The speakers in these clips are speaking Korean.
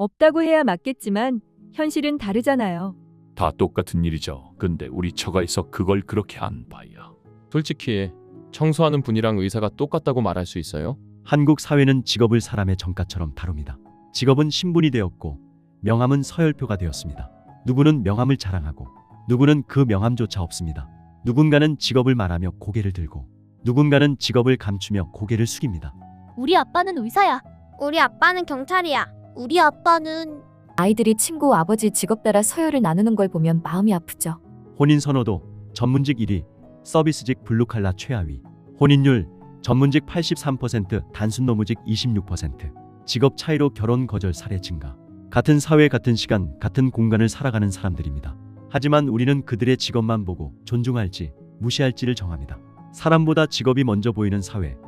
없다고 해야 맞겠지만 현실은 다르잖아요. 다 똑같은 일이죠. 근데 우리 처가에서 그걸 그렇게 안 봐요. 솔직히 청소하는 분이랑 의사가 똑같다고 말할 수 있어요? 한국 사회는 직업을 사람의 정가처럼 다룹니다. 직업은 신분이 되었고 명함은 서열표가 되었습니다. 누구는 명함을 자랑하고 누구는 그 명함조차 없습니다. 누군가는 직업을 말하며 고개를 들고 누군가는 직업을 감추며 고개를 숙입니다. 우리 아빠는 의사야. 우리 아빠는 경찰이야. 우리 아빠는 아이들이 친구 아버지 직업 따라 서열을 나누는 걸 보면 마음이 아프죠. 혼인 선호도 전문직 1위, 서비스직 블루칼라 최하위. 혼인율 전문직 83%, 단순 노무직 26%. 직업 차이로 결혼 거절 사례 증가. 같은 사회 같은 시간 같은 공간을 살아가는 사람들입니다. 하지만 우리는 그들의 직업만 보고 존중할지 무시할지를 정합니다. 사람보다 직업이 먼저 보이는 사회.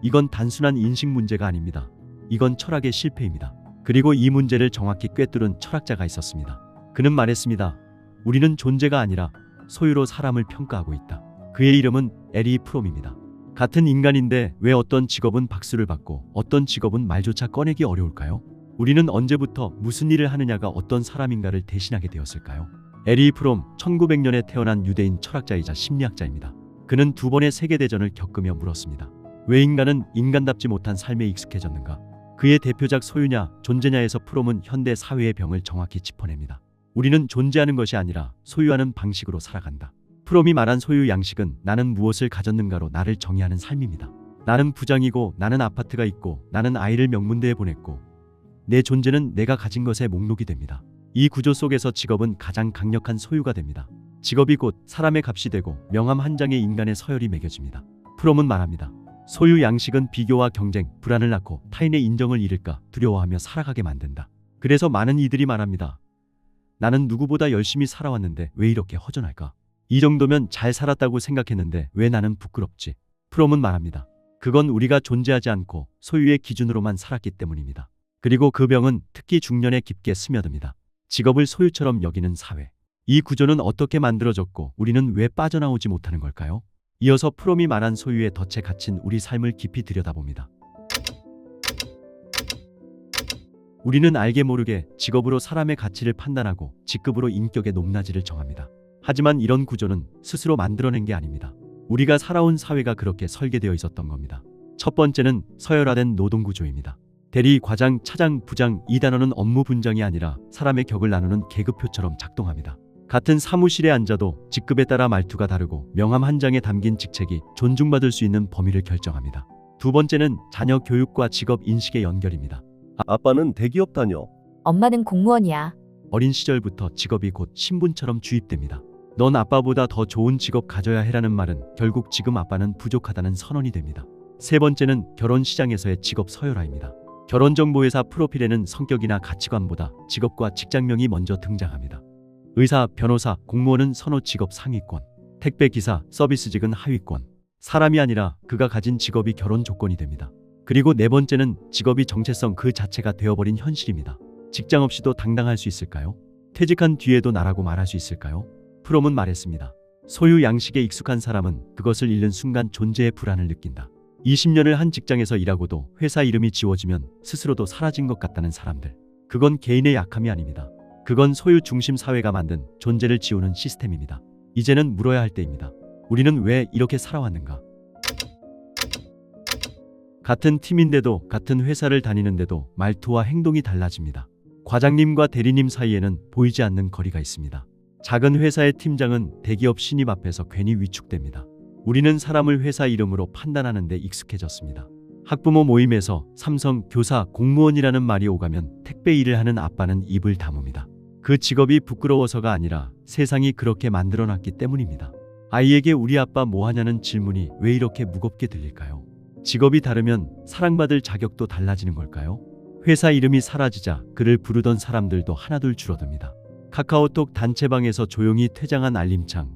이건 단순한 인식 문제가 아닙니다. 이건 철학의 실패입니다. 그리고 이 문제를 정확히 꿰뚫은 철학자가 있었습니다. 그는 말했습니다. 우리는 존재가 아니라 소유로 사람을 평가하고 있다. 그의 이름은 에리 프롬입니다. 같은 인간인데 왜 어떤 직업은 박수를 받고 어떤 직업은 말조차 꺼내기 어려울까요? 우리는 언제부터 무슨 일을 하느냐가 어떤 사람인가를 대신하게 되었을까요? 에리 프롬 1900년에 태어난 유대인 철학자이자 심리학자입니다. 그는 두 번의 세계대전을 겪으며 물었습니다. 왜 인간은 인간답지 못한 삶에 익숙해졌는가? 그의 대표작 소유냐, 존재냐에서 프롬은 현대 사회의 병을 정확히 짚어냅니다. 우리는 존재하는 것이 아니라 소유하는 방식으로 살아간다. 프롬이 말한 소유 양식은 나는 무엇을 가졌는가로 나를 정의하는 삶입니다. 나는 부장이고 나는 아파트가 있고 나는 아이를 명문대에 보냈고 내 존재는 내가 가진 것의 목록이 됩니다. 이 구조 속에서 직업은 가장 강력한 소유가 됩니다. 직업이 곧 사람의 값이 되고 명함 한 장에 인간의 서열이 매겨집니다. 프롬은 말합니다. 소유 양식은 비교와 경쟁, 불안을 낳고 타인의 인정을 잃을까 두려워하며 살아가게 만든다. 그래서 많은 이들이 말합니다. 나는 누구보다 열심히 살아왔는데 왜 이렇게 허전할까? 이 정도면 잘 살았다고 생각했는데 왜 나는 부끄럽지? 프롬은 말합니다. 그건 우리가 존재하지 않고 소유의 기준으로만 살았기 때문입니다. 그리고 그 병은 특히 중년에 깊게 스며듭니다. 직업을 소유처럼 여기는 사회. 이 구조는 어떻게 만들어졌고 우리는 왜 빠져나오지 못하는 걸까요? 이어서 프롬이 말한 소유의 덫에 갇힌 우리 삶을 깊이 들여다봅니다. 우리는 알게 모르게 직업으로 사람의 가치를 판단하고 직급으로 인격의 높낮이를 정합니다. 하지만 이런 구조는 스스로 만들어낸 게 아닙니다. 우리가 살아온 사회가 그렇게 설계되어 있었던 겁니다. 첫 번째는 서열화된 노동 구조입니다. 대리, 과장, 차장, 부장 이 단어는 업무 분장이 아니라 사람의 격을 나누는 계급표처럼 작동합니다. 같은 사무실에 앉아도 직급에 따라 말투가 다르고 명함 한 장에 담긴 직책이 존중받을 수 있는 범위를 결정합니다. 두 번째는 자녀 교육과 직업 인식의 연결입니다. 아빠는 대기업 다녀. 엄마는 공무원이야. 어린 시절부터 직업이 곧 신분처럼 주입됩니다. 넌 아빠보다 더 좋은 직업 가져야 해라는 말은 결국 지금 아빠는 부족하다는 선언이 됩니다. 세 번째는 결혼 시장에서의 직업 서열화입니다. 결혼정보회사 프로필에는 성격이나 가치관보다 직업과 직장명이 먼저 등장합니다. 의사, 변호사, 공무원은 선호 직업 상위권, 택배 기사, 서비스직은 하위권. 사람이 아니라 그가 가진 직업이 결혼 조건이 됩니다. 그리고 네 번째는 직업이 정체성 그 자체가 되어버린 현실입니다. 직장 없이도 당당할 수 있을까요? 퇴직한 뒤에도 나라고 말할 수 있을까요? 프롬은 말했습니다. 소유 양식에 익숙한 사람은 그것을 잃는 순간 존재의 불안을 느낀다. 20년을 한 직장에서 일하고도 회사 이름이 지워지면 스스로도 사라진 것 같다는 사람들. 그건 개인의 약함이 아닙니다. 그건 소유 중심 사회가 만든 존재를 지우는 시스템입니다. 이제는 물어야 할 때입니다. 우리는 왜 이렇게 살아왔는가? 같은 팀인데도 같은 회사를 다니는데도 말투와 행동이 달라집니다. 과장님과 대리님 사이에는 보이지 않는 거리가 있습니다. 작은 회사의 팀장은 대기업 신입 앞에서 괜히 위축됩니다. 우리는 사람을 회사 이름으로 판단하는 데 익숙해졌습니다. 학부모 모임에서 삼성, 교사, 공무원이라는 말이 오가면 택배 일을 하는 아빠는 입을 다뭅니다. 그 직업이 부끄러워서가 아니라 세상이 그렇게 만들어놨기 때문입니다. 아이에게 우리 아빠 뭐 하냐는 질문이 왜 이렇게 무겁게 들릴까요? 직업이 다르면 사랑받을 자격도 달라지는 걸까요? 회사 이름이 사라지자 그를 부르던 사람들도 하나둘 줄어듭니다. 카카오톡 단체방에서 조용히 퇴장한 알림창,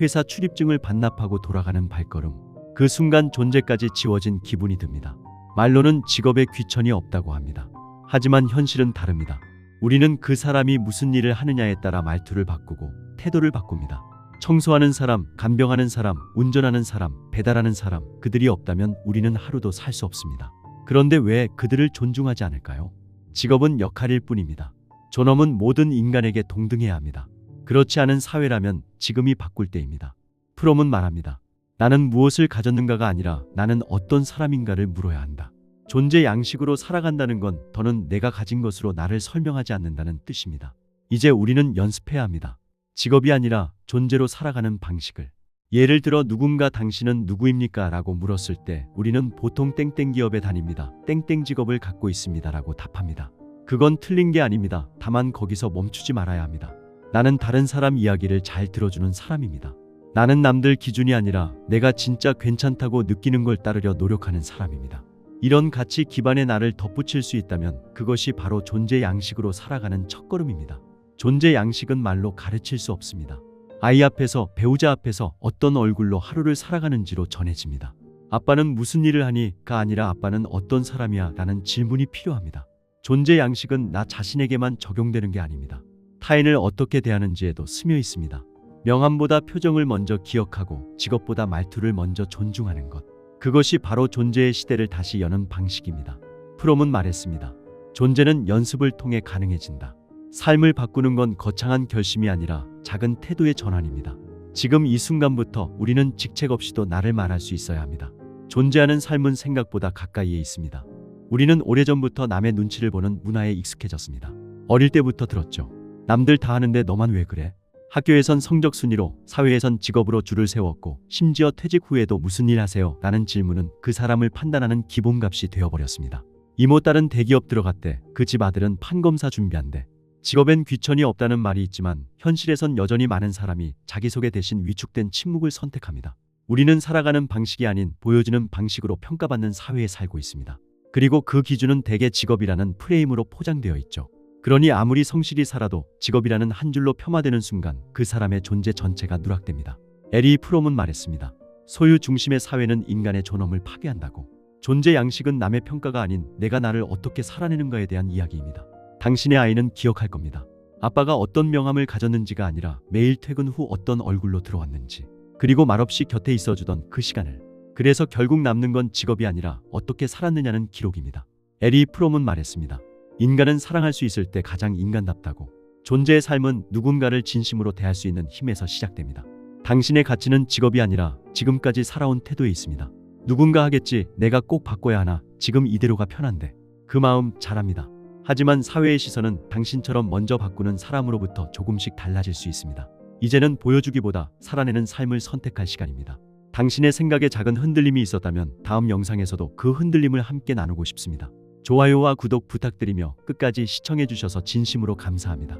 회사 출입증을 반납하고 돌아가는 발걸음, 그 순간 존재까지 지워진 기분이 듭니다. 말로는 직업에 귀천이 없다고 합니다. 하지만 현실은 다릅니다. 우리는 그 사람이 무슨 일을 하느냐에 따라 말투를 바꾸고 태도를 바꿉니다. 청소하는 사람, 간병하는 사람, 운전하는 사람, 배달하는 사람, 그들이 없다면 우리는 하루도 살 수 없습니다. 그런데 왜 그들을 존중하지 않을까요? 직업은 역할일 뿐입니다. 존엄은 모든 인간에게 동등해야 합니다. 그렇지 않은 사회라면 지금이 바꿀 때입니다. 프롬은 말합니다. 나는 무엇을 가졌는가가 아니라 나는 어떤 사람인가를 물어야 한다. 존재 양식으로 살아간다는 건 더는 내가 가진 것으로 나를 설명하지 않는다는 뜻입니다. 이제 우리는 연습해야 합니다. 직업이 아니라 존재로 살아가는 방식을. 예를 들어 누군가 당신은 누구입니까? 라고 물었을 때 우리는 보통 땡땡 기업에 다닙니다. 땡땡 직업을 갖고 있습니다. 라고 답합니다. 그건 틀린 게 아닙니다. 다만 거기서 멈추지 말아야 합니다. 나는 다른 사람 이야기를 잘 들어주는 사람입니다. 나는 남들 기준이 아니라 내가 진짜 괜찮다고 느끼는 걸 따르려 노력하는 사람입니다. 이런 가치 기반의 나를 덧붙일 수 있다면 그것이 바로 존재 양식으로 살아가는 첫걸음입니다. 존재 양식은 말로 가르칠 수 없습니다. 아이 앞에서 배우자 앞에서 어떤 얼굴로 하루를 살아가는지로 전해집니다. 아빠는 무슨 일을 하니?가 아니라 아빠는 어떤 사람이야? 라는 질문이 필요합니다. 존재 양식은 나 자신에게만 적용되는 게 아닙니다. 타인을 어떻게 대하는지에도 스며 있습니다. 명함보다 표정을 먼저 기억하고 직업보다 말투를 먼저 존중하는 것. 그것이 바로 존재의 시대를 다시 여는 방식입니다. 프롬은 말했습니다. 존재는 연습을 통해 가능해진다. 삶을 바꾸는 건 거창한 결심이 아니라 작은 태도의 전환입니다. 지금 이 순간부터 우리는 직책 없이도 나를 말할 수 있어야 합니다. 존재하는 삶은 생각보다 가까이에 있습니다. 우리는 오래전부터 남의 눈치를 보는 문화에 익숙해졌습니다. 어릴 때부터 들었죠. 남들 다 하는데 너만 왜 그래? 학교에선 성적 순위로, 사회에선 직업으로 줄을 세웠고, 심지어 퇴직 후에도 무슨 일 하세요? 라는 질문은 그 사람을 판단하는 기본값이 되어버렸습니다. 이모 딸은 대기업 들어갔대. 그 집 아들은 판검사 준비한대. 직업엔 귀천이 없다는 말이 있지만 현실에선 여전히 많은 사람이 자기소개 대신 위축된 침묵을 선택합니다. 우리는 살아가는 방식이 아닌 보여지는 방식으로 평가받는 사회에 살고 있습니다. 그리고 그 기준은 대개 직업이라는 프레임으로 포장되어 있죠. 그러니 아무리 성실히 살아도 직업이라는 한 줄로 폄하되는 순간 그 사람의 존재 전체가 누락됩니다. 에리 프롬은 말했습니다. 소유 중심의 사회는 인간의 존엄을 파괴한다고. 존재 양식은 남의 평가가 아닌 내가 나를 어떻게 살아내는가에 대한 이야기입니다. 당신의 아이는 기억할 겁니다. 아빠가 어떤 명함을 가졌는지가 아니라 매일 퇴근 후 어떤 얼굴로 들어왔는지, 그리고 말없이 곁에 있어주던 그 시간을. 그래서 결국 남는 건 직업이 아니라 어떻게 살았느냐는 기록입니다. 에리 프롬은 말했습니다. 인간은 사랑할 수 있을 때 가장 인간답다고. 존재의 삶은 누군가를 진심으로 대할 수 있는 힘에서 시작됩니다. 당신의 가치는 직업이 아니라 지금까지 살아온 태도에 있습니다. 누군가 하겠지, 내가 꼭 바꿔야 하나, 지금 이대로가 편한데. 그 마음 잘합니다. 하지만 사회의 시선은 당신처럼 먼저 바꾸는 사람으로부터 조금씩 달라질 수 있습니다. 이제는 보여주기보다 살아내는 삶을 선택할 시간입니다. 당신의 생각에 작은 흔들림이 있었다면 다음 영상에서도 그 흔들림을 함께 나누고 싶습니다. 좋아요와 구독 부탁드리며 끝까지 시청해주셔서 진심으로 감사합니다.